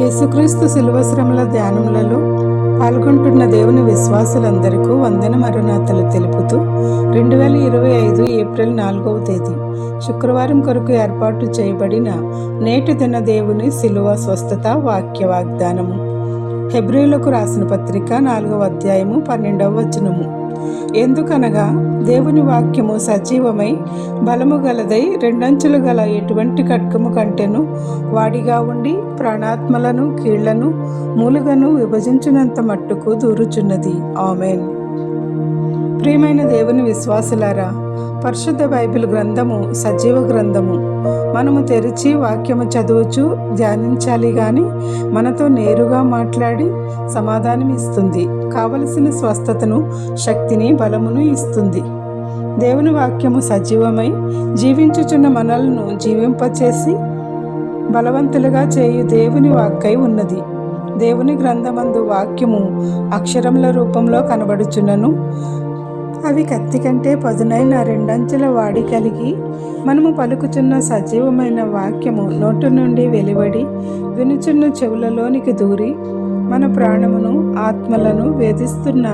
యేసుక్రీస్తు శిలువశ్రమల ధ్యానములలో పాల్గొంటున్న దేవుని విశ్వాసులందరికీ వందన మరణాతలు తెలుపుతూ రెండు వేల ఇరవై ఐదు ఏప్రిల్ నాలుగవ తేదీ శుక్రవారం కొరకు ఏర్పాటు చేయబడిన నేటి దిన దేవుని శిలువ స్వస్థత వాక్య వాగ్దానము. హెబ్రిలకు రాసిన పత్రిక నాలుగవ అధ్యాయము పన్నెండవ వచనము. ఎందుకనగా దేవుని వాక్యము సజీవమై బలము గలదై రెండంచులు గల ఎటువంటి కట్కము కంటెను వాడిగా ఉండి ప్రాణాత్మలను కీళ్ళను మూలుగను విభజించినంత మట్టుకు దూరుచున్నది. ఆమెన్. ప్రియమైన దేవుని విశ్వాసులారా పరిశుద్ధ బైబిల్ గ్రంథము సజీవ గ్రంథము. మనము తెరిచి వాక్యము చదువుచు ధ్యానించాలి గాని మనతో నేరుగా మాట్లాడి సమాధానం ఇస్తుంది. కావలసిన స్వస్థతను శక్తిని బలమును ఇస్తుంది. దేవుని వాక్యము సజీవమై జీవించుచున్న మనలను జీవింపచేసి బలవంతులుగా చేయు దేవుని వాక్కై ఉన్నది. దేవుని గ్రంథమందు వాక్యము అక్షరముల రూపంలో కనబడుచున్నను. అవి కత్తి కంటే పదునైన రెండంచెల వాడి కలిగి మనము పలుకుచున్న సజీవమైన వాక్యము నోటు నుండి వెలువడి వినుచున్న చెవులలోనికి దూరి మన ప్రాణమును ఆత్మలను వేధిస్తున్న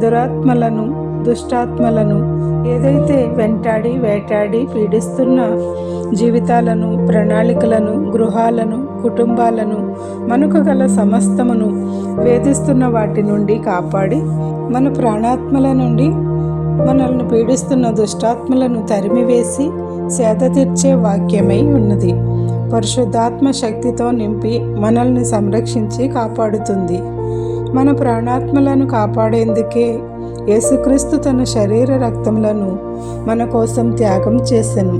దురాత్మలను దుష్టాత్మలను ఏదైతే వెంటాడి వేటాడి పీడిస్తున్న జీవితాలను ప్రణాళికలను గృహాలను కుటుంబాలను మనకు గల సమస్తమును వేధిస్తున్న వాటి నుండి కాపాడి మన ప్రాణాత్మల నుండి మనల్ని పీడిస్తున్న దుష్టాత్మలను తరిమివేసి సేద తీర్చే వాక్యమై ఉన్నది. పరిశుద్ధాత్మ శక్తితో నింపి మనల్ని సంరక్షించి కాపాడుతుంది. మన ప్రాణాత్మలను కాపాడేందుకే యేసుక్రీస్తు తన శరీర రక్తములను మన కోసం త్యాగం చేసెను.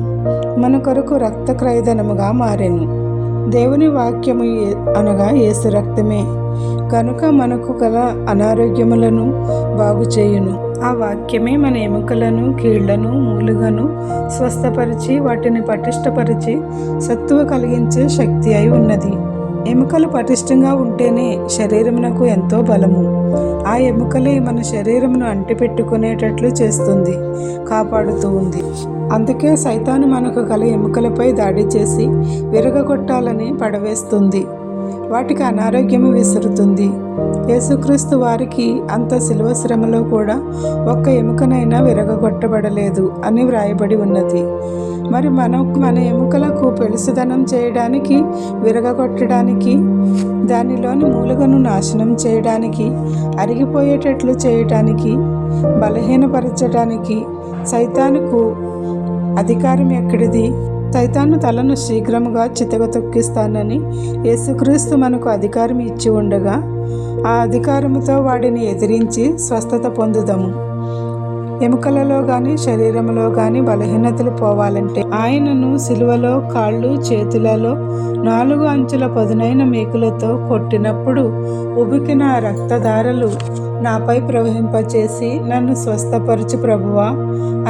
మన కొరకు రక్త మారాను మారెను. దేవుని వాక్యము అనగా యేసు రక్తమే. కనుక మనకు గల అనారోగ్యములను బాగు చేయును ఆ వాక్యమే మన ఎముకలను కీళ్ళను మూలుగను స్వస్థపరిచి వాటిని పటిష్టపరిచి సత్తువ కలిగించే శక్తి అయి ఉన్నది. ఎముకలు పటిష్టంగా ఉంటేనే శరీరమునకు ఎంతో బలము. ఆ ఎముకలే మన శరీరమును అంటిపెట్టుకునేటట్లు చేస్తుంది కాపాడుతూ ఉంది. అందుకే సైతాను మనకు గల ఎముకలపై దాడి చేసి విరగగొట్టాలని పడవేస్తుంది. వాటికి అనారోగ్యము విసురుతుంది. యేసుక్రీస్తు వారికి అంత శిలువ శ్రమలో కూడా ఒక్క ఎముకనైనా విరగగొట్టబడలేదు అని వ్రాయబడి ఉన్నది. మరి మనం మన ఎముకలకు పెలుసుదనం చేయడానికి విరగగొట్టడానికి దానిలోని మూలుగను నాశనం చేయడానికి అరిగిపోయేటట్లు చేయటానికి బలహీనపరచడానికి సైతానుకు అధికారం ఎక్కడిది? సైతాను తలను శీఘ్రముగా చితగతొక్కిస్తానని యేసుక్రీస్తు మనకు అధికారం ఇచ్చి ఉండగా ఆ అధికారముతో వాడిని ఎదిరించి స్వస్థత పొందుదాము. ఎముకలలో కానీ శరీరంలో కానీ బలహీనతలు పోవాలంటే ఆయనను సిలువలో కాళ్ళు చేతులలో నాలుగు అంచుల పదునైన మేకులతో కొట్టినప్పుడు ఉబికిన ఆ రక్తధారలు నాపై ప్రవహింపచేసి నన్ను స్వస్థపరచు ప్రభువా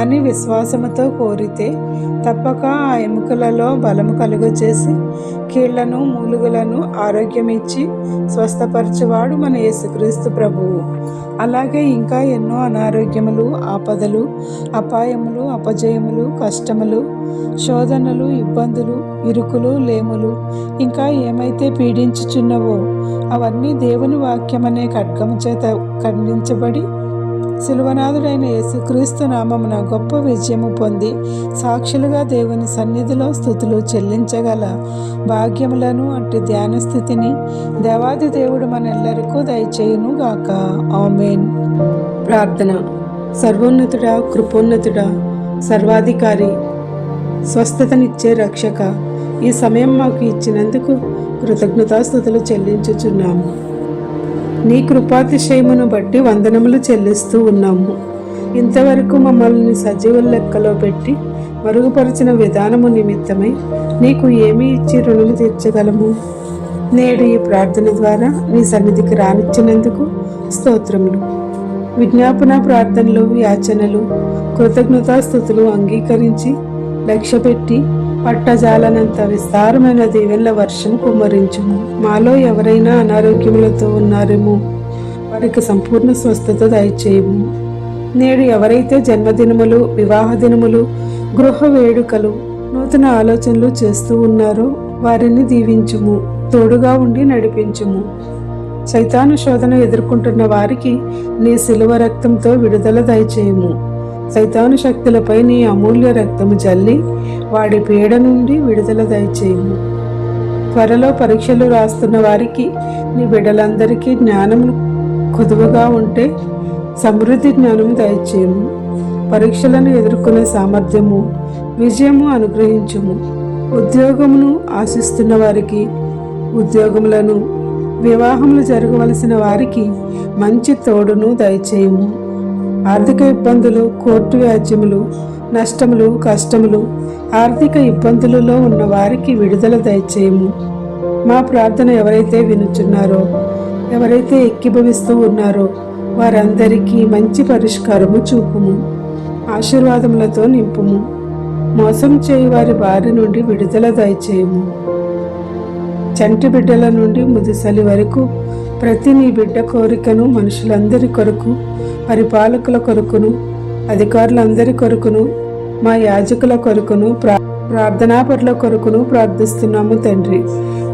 అని విశ్వాసముతో కోరితే తప్పక ఆ ఎముకలలో బలము కలుగజేసి కీళ్ళను మూలుగులను ఆరోగ్యం ఇచ్చి స్వస్థపరచువాడు మన యేసుక్రీస్తు ప్రభువు. అలాగే ఇంకా ఎన్నో అనారోగ్యములు ఆపదలు అపాయములు అపజయములు కష్టములు శోధనలు ఇబ్బందులు ఇరుకులు లేములు ఇంకా ఏమైతే పీడించుచున్నవో అవన్నీ దేవుని వాక్యమనే ఖడ్గము చేత ఖండించబడి శిలువనాథుడైన యేసుక్రీస్తు నామమున గొప్ప విజయము పొంది సాక్షులుగా దేవుని సన్నిధిలో స్థుతులు చెల్లించగల భాగ్యములను అట్టి ధ్యాన స్థితిని దేవాది దేవుడు మనెల్లరికూ దయచేయును గాక. ఆమెన్. ప్రార్థన. సర్వోన్నతుడా కృపోన్నతుడా సర్వాధికారి స్వస్థతనిచ్చే రక్షక ఈ సమయం మాకు ఇచ్చినందుకు కృతజ్ఞతాస్థుతులు చెల్లించుచున్నాము. నీ కృపాతిశయమును బట్టి వందనములు చెల్లిస్తూ ఉన్నాము. ఇంతవరకు మమ్మల్ని సజీవుల లెక్కలో పెట్టి మరుగుపరిచిన విధానము నిమిత్తమై నీకు ఏమి ఇచ్చి రుణులు తీర్చగలము? నేడు ఈ ప్రార్థన ద్వారా నీ సన్నిధికి రానిచ్చినందుకు స్తోత్రములు. విజ్ఞాపన ప్రార్థనలు యాచనలు కృతజ్ఞతాస్థుతులు అంగీకరించి లక్ష్యపెట్టి పట్టజాలనంత విస్తారమైన దీవెనల వర్షం కుమ్మరించుము. మాలో ఎవరైనా అనారోగ్యములతో ఉన్నారేమో వారికి సంపూర్ణ స్వస్థత దయచేయము. నేడు ఎవరైతే జన్మదినములు వివాహ దినములు గృహ వేడుకలు నూతన ఆలోచనలు చేస్తూ ఉన్నారో వారిని దీవించుము తోడుగా ఉండి నడిపించుము. సైతాను శోధన ఎదుర్కొంటున్న వారికి నీ శిలువ రక్తంతో విడుదల దయచేయము. సైతాను శక్తులపై నీ అమూల్య రక్తము జల్లి వాడి పీడ నుండి విడుదల దయచేయము త్వరలో పరీక్షలు రాస్తున్న వారికి నీ బిడ్డలందరికీ జ్ఞానము కుదువగా ఉంటే సమృద్ధి జ్ఞానము దయచేయము. పరీక్షలను ఎదుర్కొనే సామర్థ్యము విజయము అనుగ్రహించుము. ఉద్యోగమును ఆశిస్తున్న వారికి ఉద్యోగములను వివాహములు జరగవలసిన వారికి మంచి తోడును దయచేయము. ఆర్థిక ఇబ్బందులు కోర్టు వ్యాజ్యములు నష్టములు కష్టములు ఆర్థిక ఇబ్బందులలో ఉన్న వారికి విడుదల దయచేయము. మా ప్రార్థన ఎవరైతే వినుచున్నారో ఎవరైతే ఎక్కిభవిస్తూ ఉన్నారో వారందరికీ మంచి పరిష్కారము చూపుము. ఆశీర్వాదములతో నింపుము. మోసం చేయు వారి బారి నుండి విడుదల దయచేయము. చంటి బిడ్డల నుండి ముదిసలి వరకు ప్రతి నీ బిడ్డ కోరికను మనుషులందరి కొరకు పరిపాలకుల కొరకును అధికారులందరి కొరకును మా యాజకుల కొరకును ప్రా ప్రార్థనాపరుల కొరకును ప్రార్థిస్తున్నాము తండ్రి.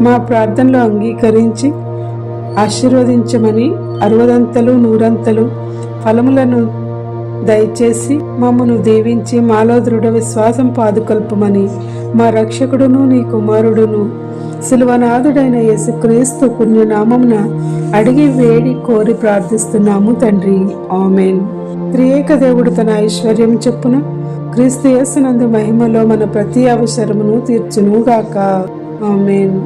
మా ప్రార్థనలు అంగీకరించి ఆశీర్వదించమని అరవదంతలు నూరంతలు ఫలములను దయచేసి మమ్మను దీవించి మాలో దృఢ విశ్వాసం పాదుకొల్పమని మా రక్షకుడును నీ కుమారుడును శిలువనాథుడైన యేసుక్రీస్తు పుణ్యనామమున అడిగి వేడి కోరి ప్రార్థిస్తున్నాము తండ్రి. ఆమెన్. త్రియేక దేవుడు తన ఐశ్వర్యం చెప్పున క్రీస్తు యేసునందు మహిమలో మన ప్రతి అవసరమును తీర్చునుగాక ఆమెన్.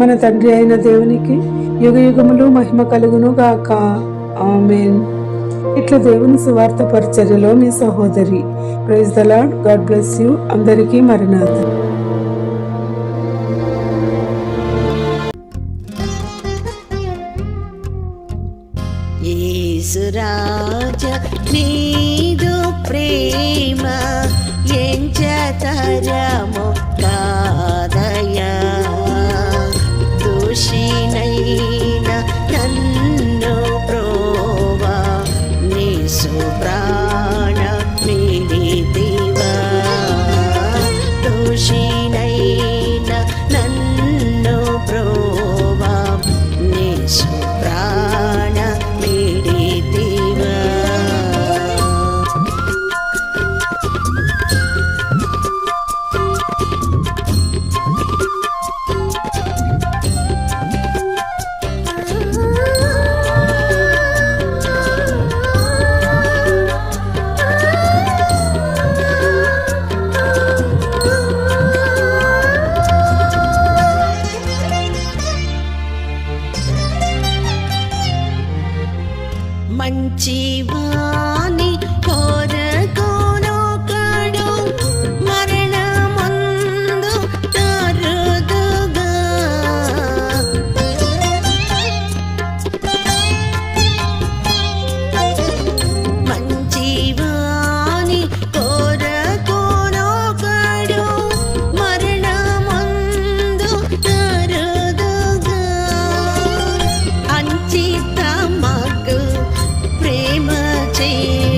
మన తండ్రి అయిన దేవునికి యుగ యుగములు మహిమ కలుగును గాక. ఆమెన్. ఇట్లా దేవుని సువార్త పరిచర్యలో మీ సహోదరి. Praise the Lord God bless you. అందరికీ మరినాథ యేసురాజ నీదు ప్రేమ. మంచి వాణి కోరకోనొకడు చేత